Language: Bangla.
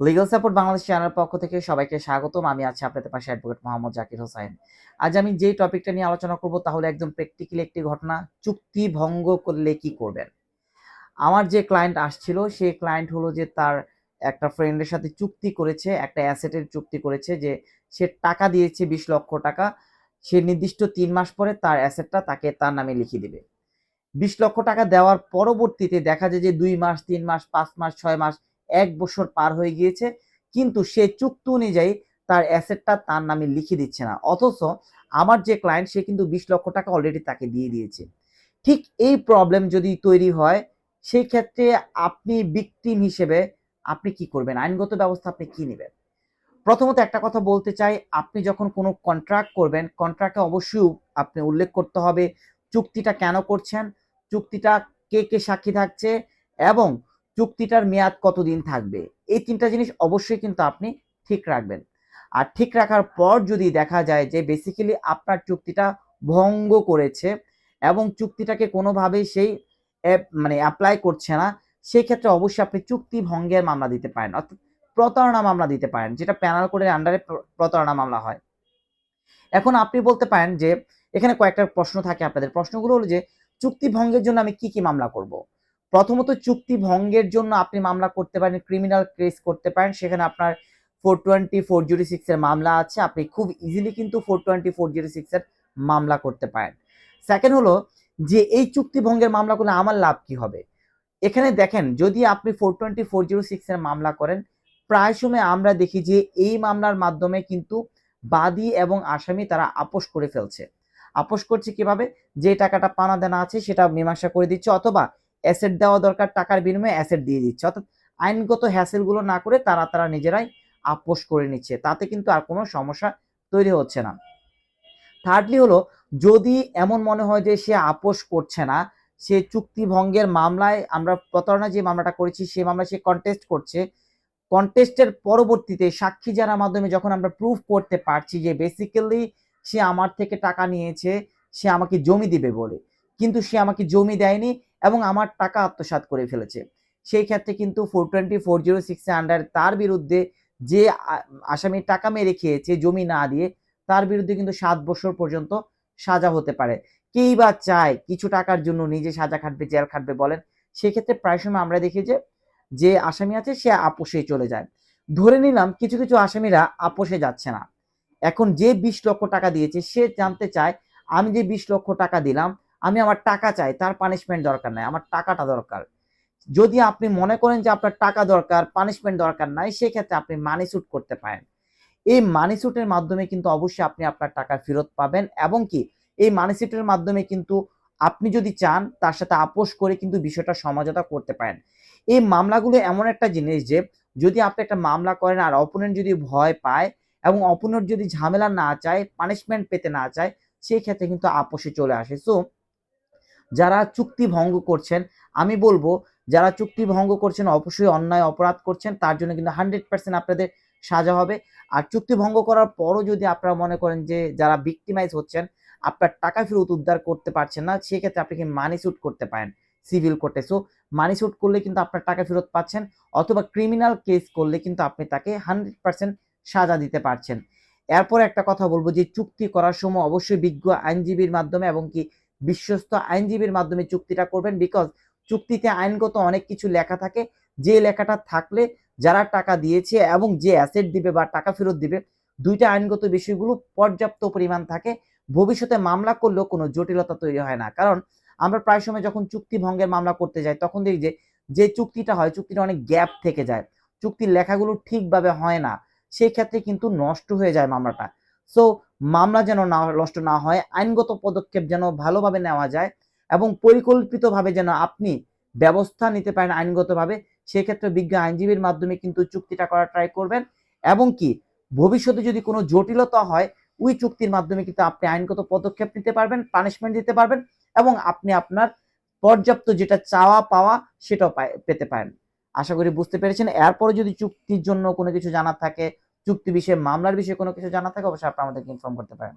লিগাল সাপোর্ট বাংলাদেশ চ্যানেল পক্ষ থেকে সবাইকে স্বাগতম। আমি আছি আপনাদের পাশে অ্যাডভোকেট মোহাম্মদ জাকির হোসাইন। আজ আমি যে টপিকটা নিয়ে আলোচনা করব, তাহলে একদম প্র্যাকটিক্যালি একটি ঘটনা, চুক্তি ভঙ্গ করলে কি করবেন? আমার যে ক্লায়েন্ট আসছিল, সেই ক্লায়েন্ট হলো যে তার একটা ফ্রেন্ডের সাথে চুক্তি করেছে, একটা অ্যাসেটের চুক্তি করেছে যে সে টাকা দিয়েছে বিশ লক্ষ টাকা। সে নির্দিষ্ট তিন মাস পরে তার অ্যাসেটটা তাকে তার নামে লিখে দিবে। বিশ লক্ষ টাকা দেওয়ার পরবর্তীতে দেখা যায় যে দুই মাস, তিন মাস, পাঁচ মাস, ছয় মাস এক বছর পার হয়ে গিয়েছে, কিন্তু সে চুক্তি অনুযায়ী তার অ্যাসেটটা তার নামে লিখে দিচ্ছে না। অথচ আমার যে ক্লায়েন্ট সে কিন্তু বিশ লক্ষ টাকা অলরেডি তাকে দিয়ে দিয়েছে। ঠিক এই প্রবলেম যদি তৈরি হয় সেই ক্ষেত্রে আপনি বিক্টিম হিসেবে আপনি কি করবেন? আইনগত ব্যবস্থা আপনি কি নেবেন? প্রথমত একটা কথা বলতে চাই, আপনি যখন কোনো কন্ট্রাক্ট করবেন কন্ট্রাক্টে অবশ্যই আপনি উল্লেখ করতে হবে চুক্তিটা কেন করছেন, চুক্তিটা কে কে সাক্ষী থাকছে এবং চুক্তিটার মেয়াদ কতদিন থাকবে? এই তিনটা জিনিস অবশ্যই কিন্তু আপনি ঠিক রাখবেন। আর ঠিক রাখার পর যদি দেখা যায় যে বেসিক্যালি আপনার চুক্তিটা ভঙ্গ করেছে এবং চুক্তিটাকে কোনোভাবেই সেই মানে অ্যাপ্লাই করছে না সেই ক্ষেত্রে অবশ্যই আপনি চুক্তি ভঙ্গের মামলা দিতে পারেন। অর্থাৎ প্রতারণা মামলা দিতে পারেন, যেটা প্যানাল কোডের আন্ডারে প্রতারণা মামলা হয়। এখন আপনি বলতে পারেন যে, এখানে কয়েকটা প্রশ্ন থাকে আপনাদের। প্রশ্নগুলো হলো যে, চুক্তি ভঙ্গের জন্য আমি কি কি মামলা করব? প্রথমত চুক্তি ভঙ্গের জন্য আপনি মামলা করতে পারেন ক্রিমিনাল কেস করতে পারেন। সেখানে আপনার ফোর টোয়েন্টি ফোর জিরো সিক্সের মামলা আছে। আপনি খুব ইজিলি কিন্তু ফোর টোয়েন্টি ফোর জিরো সিক্সের মামলা করতে পারেন। সেকেন্ড হলো যে এই চুক্তি ভঙ্গের মামলা করলে আমার লাভ কি হবে? এখানে দেখেন, যদি আপনি ফোর টোয়েন্টি ফোর জিরো সিক্সের মামলা করেন, প্রায় সময় আমরা দেখি যে এই মামলার মাধ্যমে কিন্তু বাদী এবং আসামি তারা আপোষ করে ফেলছে। আপোষ করছে কীভাবে? যে টাকাটা পানা দেনা আছে সেটা মীমাংসা করে দিচ্ছে অথবা অ্যাসেট দেওয়া দরকার, টাকার বিনিময়ে অ্যাসেট দিয়ে দিচ্ছে। অর্থাৎ আইনগত হ্যাসেলগুলো না করে তারা তারা নিজেরাই আপোষ করে নিচ্ছে। তাতে কিন্তু আর কোনো সমস্যা তৈরি হচ্ছে না। থার্ডলি হলো, যদি এমন মনে হয় যে সে আপোষ করছে না, সে চুক্তি ভঙ্গের মামলায় আমরা প্রতারণা যে মামলাটা করেছি, সে মামলায় সে কন্টেস্ট করছে কন্টেস্টের পরবর্তীতে সাক্ষী জানার মাধ্যমে যখন আমরা প্রুফ করতে পারছি যে বেসিক্যালি সে আমার থেকে টাকা নিয়েছে, সে আমাকে জমি দিবে বলে। কিন্তু সে আমাকে জমি দেয়নি এবং আমার টাকা আত্মসাৎ করে ফেলেছে। সেই ক্ষেত্রে কিন্তু four twenty four zero six under তার বিরুদ্ধে যে আসামি টাকা মেরে খেয়েছে, জমি না দিয়ে, তার বিরুদ্ধে কিন্তু সাত বছর পর্যন্ত সাজা হতে পারে। কেই বা চায়, কিছু টাকার জন্য নিজে সাজা খাটবে, জেল খাটবে বলেন, সেক্ষেত্রে প্রায় সময় আমরা দেখি যে যে আসামি আছে, সে আপোষে চলে যায়। ধরে নিলাম কিছু কিছু আসামিরা আপোষে যাচ্ছে না। এখন যে বিশ লক্ষ টাকা দিয়েছে, সে জানতে চায়, আমি যে বিশ লক্ষ টাকা দিলাম আমি আমার টাকা চাই, তার পানিশমেন্ট দরকার নাই, আমার টাকাটা দরকার। যদি আপনি মনে করেন যে আপনার টাকা দরকার পানিশমেন্ট দরকার নাই, সেক্ষেত্রে আপনি মানি সুট করতে পারেন। এই মানি সুটের মাধ্যমে কিন্তু অবশ্যই আপনি আপনার টাকা ফেরত পাবেন এবং কি, এই মানি সুটের মাধ্যমে কিন্তু আপনি যদি চান, তার সাথে আপোষ করে কিন্তু বিষয়টা সমাজতা করতে পারেন। এই মামলাগুলো এমন একটা জিনিস যে, যদি আপনি একটা মামলা করেন আর অপোনেন্ট যদি ভয় পায় এবং অপোনেন্ট যদি ঝামেলা না চায় পানিশমেন্ট পেতে না চায় সেই ক্ষেত্রে কিন্তু আপোষে চলে আসে। সো যারা চুক্তি ভঙ্গ করছেন, আমি বলব যারা চুক্তি ভঙ্গ করছেন, অবশ্যই অন্যায় অপরাধ করছেন, তার জন্য কিন্তু হান্ড্রেড পার্সেন্ট আপনাদের সাজা হবে। আর চুক্তি ভঙ্গ করার পরও যদি আপনারা মনে করেন যে যারা ভিক্টিমাইজ হচ্ছেন, আপনার টাকা ফেরত উদ্ধার করতে পারছেন না, সেক্ষেত্রে আপনি কি মানি সুট করতে পারেন সিভিল কোর্টে সো মানি সুট করলে কিন্তু আপনার টাকা ফেরত পাচ্ছেন, অথবা ক্রিমিনাল কেস করলে কিন্তু আপনি তাকে হান্ড্রেড পার্সেন্ট সাজা দিতে পারছেন। এরপর একটা কথা বলব যে, চুক্তি করার সময় অবশ্যই বিজ্ঞ আইনজীবীর মাধ্যমে এবং কি বিশ্বস্ত আইনজীবীর মাধ্যমে চুক্তিটা করবেন বিকজ চুক্তিতে আইনগত অনেক কিছু লেখা থাকে। যে লেখাটা থাকলে যারা টাকা দিয়েছে এবং যে অ্যাসেট দিবে বা টাকা ফেরত দিবে, দুইটা আইনগত বিষয়গুলো পর্যাপ্ত পরিমাণ থাকে। ভবিষ্যতে মামলা করলেও কোনো জটিলতা তৈরি হয় না। কারণ আমরা প্রায় সময় যখন চুক্তি ভঙ্গের মামলা করতে যাই, তখন দেখি যে যে চুক্তিটা হয় চুক্তিটা অনেক গ্যাপ থেকে যায়। চুক্তির লেখাগুলো ঠিকভাবে হয় না। সেই ক্ষেত্রে কিন্তু নষ্ট হয়ে যায় মামলাটা। সো মামলা যেন না, নষ্ট না হয়, আইনগত পদক্ষেপ যেন ভালোভাবে নেওয়া যায় এবং পরিকল্পিতভাবে যেন আপনি ব্যবস্থা নিতে পারেন আইনগতভাবে, সেক্ষেত্রে বিজ্ঞ আইনজীবীর মাধ্যমে কিন্তু চুক্তিটা করার ট্রাই করবেন এবং কি, ভবিষ্যতে যদি কোনো জটিলতা হয়, ওই চুক্তির মাধ্যমে কিন্তু আপনি আইনগত পদক্ষেপ নিতে পারবেন পানিশমেন্ট দিতে পারবেন এবং আপনি আপনার পর্যাপ্ত যেটা চাওয়া পাওয়া সেটাও পেতে পারেন। আশা করি বুঝতে পেরেছেন। এরপরে যদি চুক্তির জন্য কোনো কিছু জানার থাকে চুক্তি বিষয়ে মামলার বিষয়ে কোনো কিছু জানা থাকে অবশ্যই আপনি আমাদেরকে ইনফর্ম করতে পারেন।